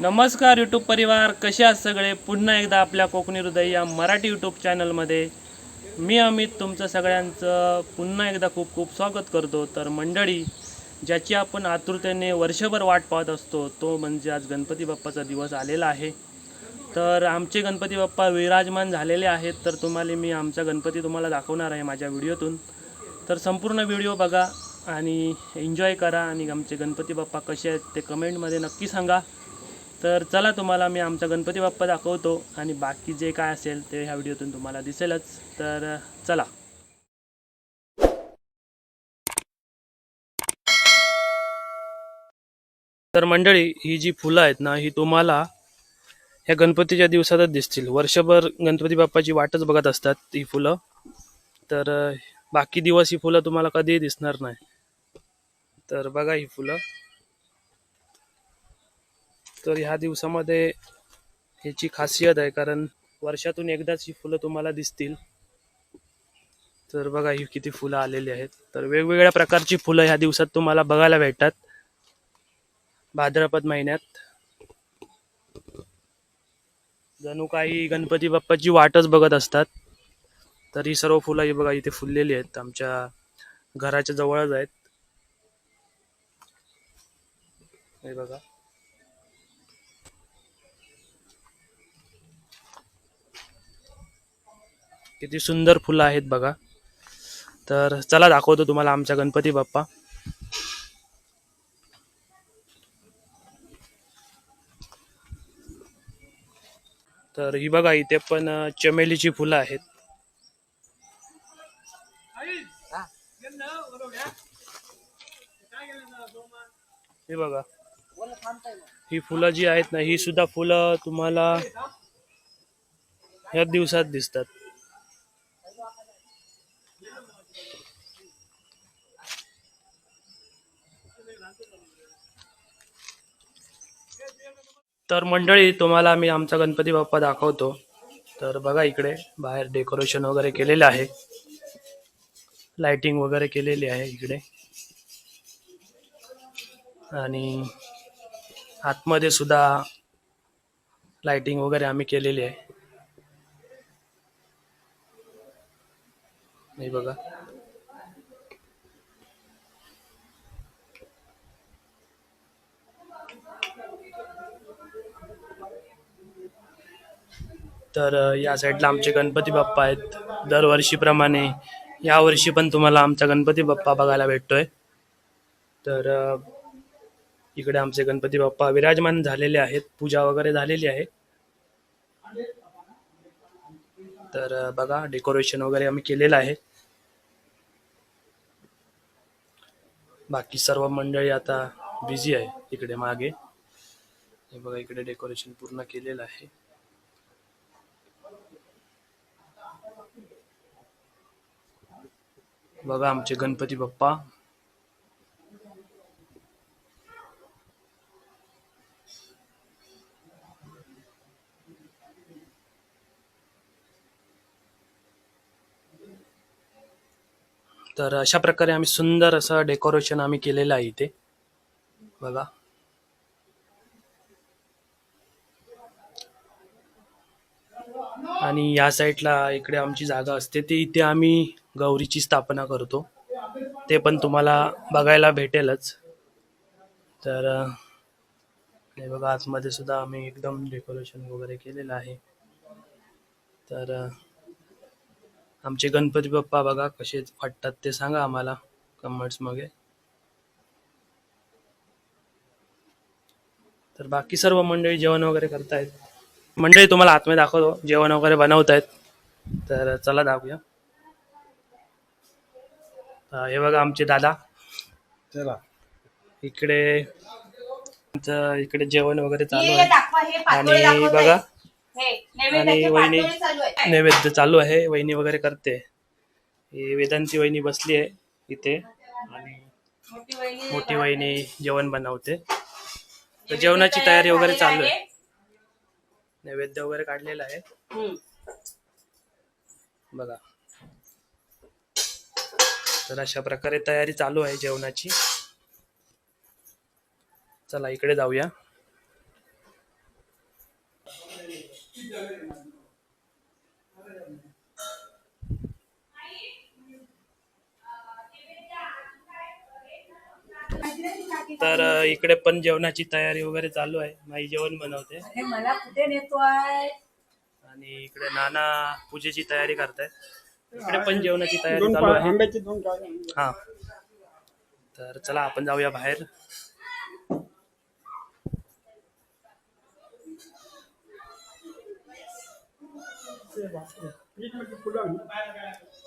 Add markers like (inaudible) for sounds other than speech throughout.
नमस्कार यूट्यूब परिवार कसे आहात सगळे? पुन्हा एकदा आपल्या कोकणी हृदय या मराठी यूट्यूब चॅनलमध्ये मी अमित तुमचं सगळ्यांचं पुन्हा एकदा खूप खूप स्वागत करतो. तर मंडळी ज्याची आपण आतुरतेने वर्षभर वाट पाहत असतो तो म्हणजे आज गणपती बाप्पाचा दिवस आलेला आहे. तर आमचे गणपती बाप्पा विराजमान झालेले आहेत तर तुम्हाला मी आमचा गणपती तुम्हाला दाखवणार आहे माझ्या व्हिडिओतून. तर संपूर्ण व्हिडिओ बघा आणि एन्जॉय करा आणि आमचे गणपती बाप्पा कसे आहेत ते कमेंटमध्ये नक्की सांगा. तर चला तुम्हाला मी आमचा गणपती बाप्पा दाखवतो आणि बाकी जे काय असेल ते ह्या व्हिडिओतून तुम्हाला दिसेलच. तर चला. तर मंडळी ही जी फुलं आहेत ना ही तुम्हाला ह्या गणपतीच्या दिवसातच दिसतील. वर्षभर गणपती बाप्पाची वाटच बघत असतात ही फुलं. तर बाकी दिवस ही फुलं तुम्हाला कधीही दिसणार नाही. तर बघा ही फुलं. तर ह्या दिवसामध्ये ह्याची खासियत आहे कारण वर्षातून एकदाच ही फुलं तुम्हाला दिसतील. तर बघा ही किती फुलं आलेली आहेत. तर वेगवेगळ्या प्रकारची फुलं ह्या दिवसात तुम्हाला बघायला भेटतात. भाद्रपद महिन्यात. जणू काही गणपती बाप्पाची वाटच बघत असतात. तर ही सर्व फुलं ही बघा इथे फुललेली आहेत. आमच्या घराच्या जवळच आहेत. हे बघा. किती सुंदर फुलं आहेत बघा. तर चला दाखवतो तुम्हाला आमचा गणपती बाप्पा. तर ही बघा इथे पण चमेलीची फुलं आहेत. हे बघा ही फुलं जी आहेत ना ही सुद्धा फुलं तुम्हाला ह्या दिवसात दिसतात. तर मंडळी तुम्हाला मी आमचा गणपती बाप्पा दाखवतो. तर बघा इकडे बाहेर डेकोरेशन वगैरे केलेलं आहे. लाइटिंग वगैरे केलेली आहे इकडे. आणि आतमध्ये सुद्धा लाइटिंग वगैरे आम्ही केलेली आहे. हे बघा. तर या साईडला आमचे गणपती बाप्पा आहेत. दरवर्षीप्रमाणे यावर्षी पण तुम्हाला आमचा गणपती बाप्पा बघायला भेटतोय. तर इकडे आमचे गणपती बाप्पा विराजमान झालेले आहेत. पूजा वगैरे झालेली आहे. तर बघा डेकोरेशन वगैरे आम्ही केलेलं आहे. बाकी सर्व मंडळी आता बिझी आहे इकडे मागे. हे बघा इकडे डेकोरेशन पूर्ण केलेलं आहे. बघा आमचे गणपती बाप्पा. तर अशा प्रकारे आम्ही सुंदर असं डेकोरेशन आम्ही केलेलं आहे इथे. बघा. आणि या साईडला इकडे आमची जागा असते. ते इथे आम्ही गौरीची स्थापना करतो. ते पण तुम्हाला बघायला भेटेलच. तर हे बघा आतमध्ये सुद्धा आम्ही एकदम डेकोरेशन वगैरे केलेलं आहे. तर आमचे गणपती बाप्पा बघा कसे वाटतात ते सांगा आम्हाला कमेंट्समध्ये तर बाकी सर्व मंडळी जेवण वगैरे करतायत. मंडळी तुम्हाला आतमध्ये दाखवतो. जेवण वगैरे बनवतायत. तर चला दाखवूया. हे बघा आमचे दादा. चला. इकडे आमचं इकडे जेवण वगैरे चालू हे आहे. हे आणि. बघा. हे आणि वहिनी पातोळे चालू आहे नैवेद्य चालू आहे. वहिनी वगैरे करते. ही वेदांती वहिनी बसली आहे इथे. आणि मोठी वहिनी जेवण बनवते. तर जेवणाची तयारी वगैरे चालू आहे. नैवेद्य वगैरे काढलेला आहे. बघा. तर अशा प्रकारे तयारी चालू आहे जेवणाची. चला इकडे जाऊया. तर इकडे पण जेवणाची तयारी वगैरे चालू आहे. माई जेवण बनवते. मला कुठे नेतो आणि इकडे नाना पूजेची तयारी करतायत. इकडे पण जेवणाची तयारी चालू आहे. आंब्याचे दोन काळे हा. तर चला आपण जाऊया बाहेर.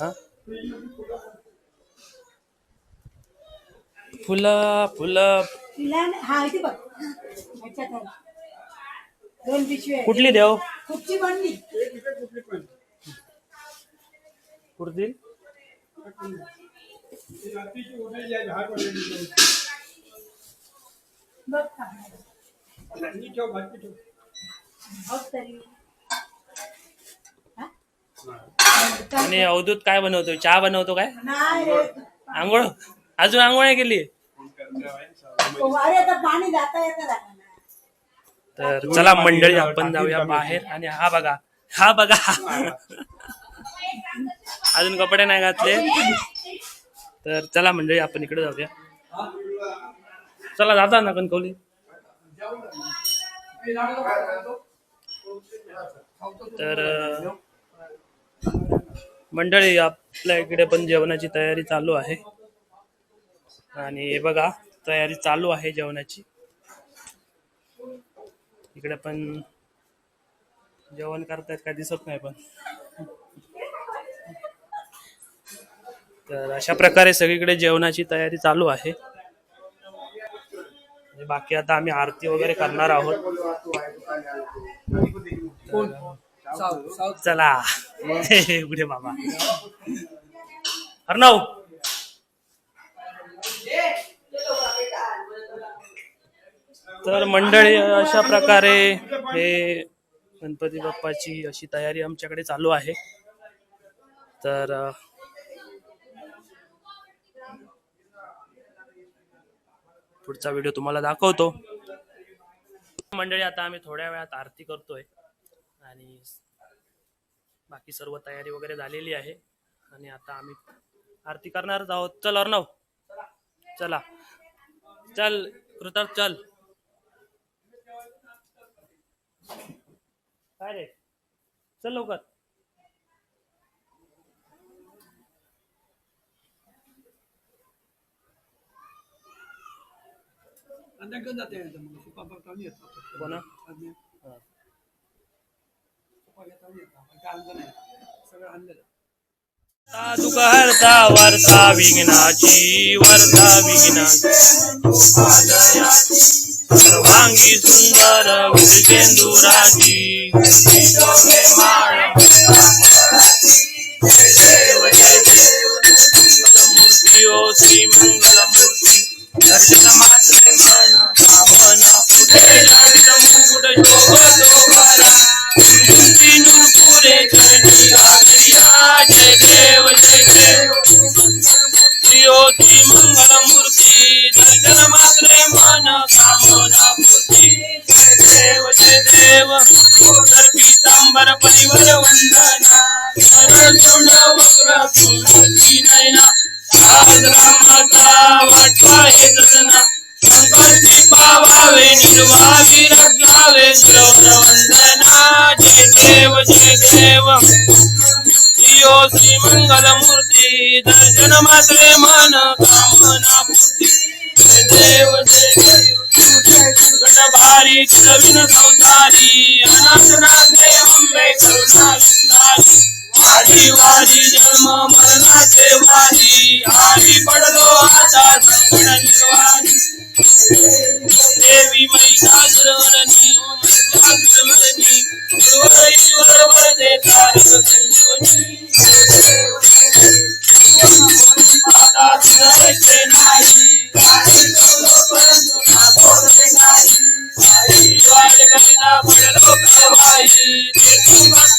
हा? फुलं फुलं. हा इथे बघ. दोन पिशवी. कुठली देव? कुठची बनली? हा? आणि अवधूत काय बनवतोय? चहा बनवतो काय. आंघोळ? अजून आंघोळ नाही केली. तर चला मंडळी आपण जाऊया बाहेर. आणि हा बघा हा बघा. अजून कपडे नाही घातले. तर चला मंडळी आपण इकडे जाऊया. चला जाता ना कणकवली. तर मंडळी आपल्या इकडे पण जेवणाची तयारी चालू आहे. आणि हे बघा तयारी चालू आहे जेवणाची. इकडे पण जेवण करतायत काय दिसत नाही पण. तर अशा प्रकारे सगळीकडे जेवणाची तयारी चालू आहे. आणि बाकी आता आम्ही आरती वगैरे करणार आहोत. चला. (laughs) पुढे बाबा. अर्णव तर मंडळी अशा प्रकारे हे गणपती बाप्पाची अशी तयारी आमच्याकडे चालू आहे. तर पुढचा व्हिडिओ तुम्हाला दाखवतो. मंडळी आता आम्ही थोड्या वेळात आरती करतोय आणि बाकी सर्व तयारी वगैरे झालेली आहे. आणि आता आम्ही आरती करणारच आहोत. चल अर्णव. चला. चल कृतार्थ चल. काय रे? चल लवकर. Underground natin ito mga sipapagtaw niya. Ako na? Ah. Sipapagtaw niya. Pagkaan ko na yan. Sagahan nila. साधु हरदा वरदा विघ्नाची वरदा विघ्नाची सर्वांगी सुंदर विजेंदुराची आज रामाचा वाटवा हे दर्शना संकल्पी पावावे निर्वावी रजावे श्रवण वंदना जय देव जय देव श्रीयो श्री मंगल मूर्ती दर्शन मात्रे मन कामना पूर्ती जय देव जय देव गट भारी नवीन संसारी अनाथनाथे अंबे करुणा विस्तारी वारी वारी जन्म मरणाचे Vítimas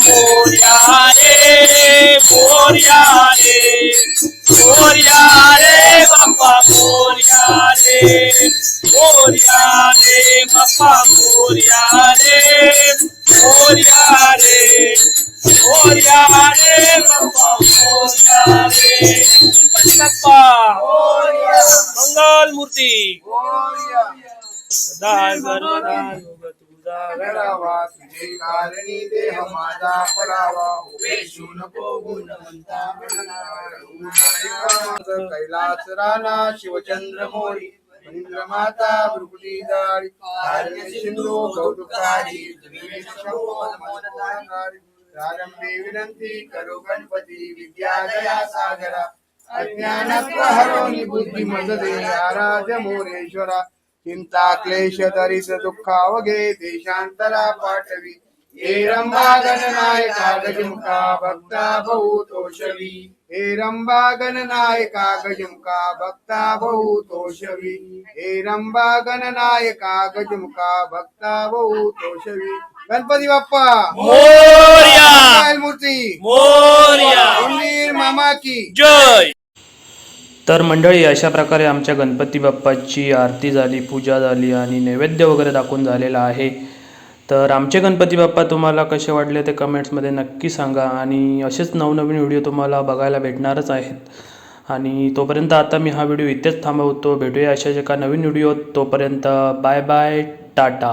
मोर्या रे मोर्या रे मोर्या रे बाबा मोर्या रे मोर्या रे बापा कारणी देह माझा पडावा. उपेशू नको गुणवंता कैलास राणा शिवचंद्र मोरी इंद्र माता भृकुटी जाळी आर्य सिंधू कौतुकारी प्रारंभे विनंती करो गणपती विद्यालया सागरा. अज्ञानत्व हरोनी बुद्धी मज दे मोरेश्वरा. चिंता क्लेश दरिस दुःखावगे देशांतरा पाठवी. हे रंभा गणनायका गजमुखा भक्ता बहुतोषवी। हे रंभा गणनायका गजमुखा भक्ता बहुतोषवी। हे रंभा गणनायका गजमुखा भक्ता बहुतोषवी। गणपती बाप्पा! मोर्या! मूर्ती मोर्या! उंदीर मामा की! जय! तर मंडळी अशा प्रकारे आमच्या गणपती बाप्पाची आरती झाली पूजा झाली आणि नैवेद्य वगैरे दाखवून झालेला आहे. तर आमचे गणपती बाप्पा तुम्हाला कसे वाटले ते कमेंट्समध्ये नक्की सांगा. आणि असेच नवनवीन व्हिडिओ तुम्हाला बघायला भेटणारच आहेत. आणि तोपर्यंत आता मी हा व्हिडिओ इथेच थांबवतो. भेटूया अशाच एका नवीन व्हिडिओ तोपर्यंत. Bye bye Tata.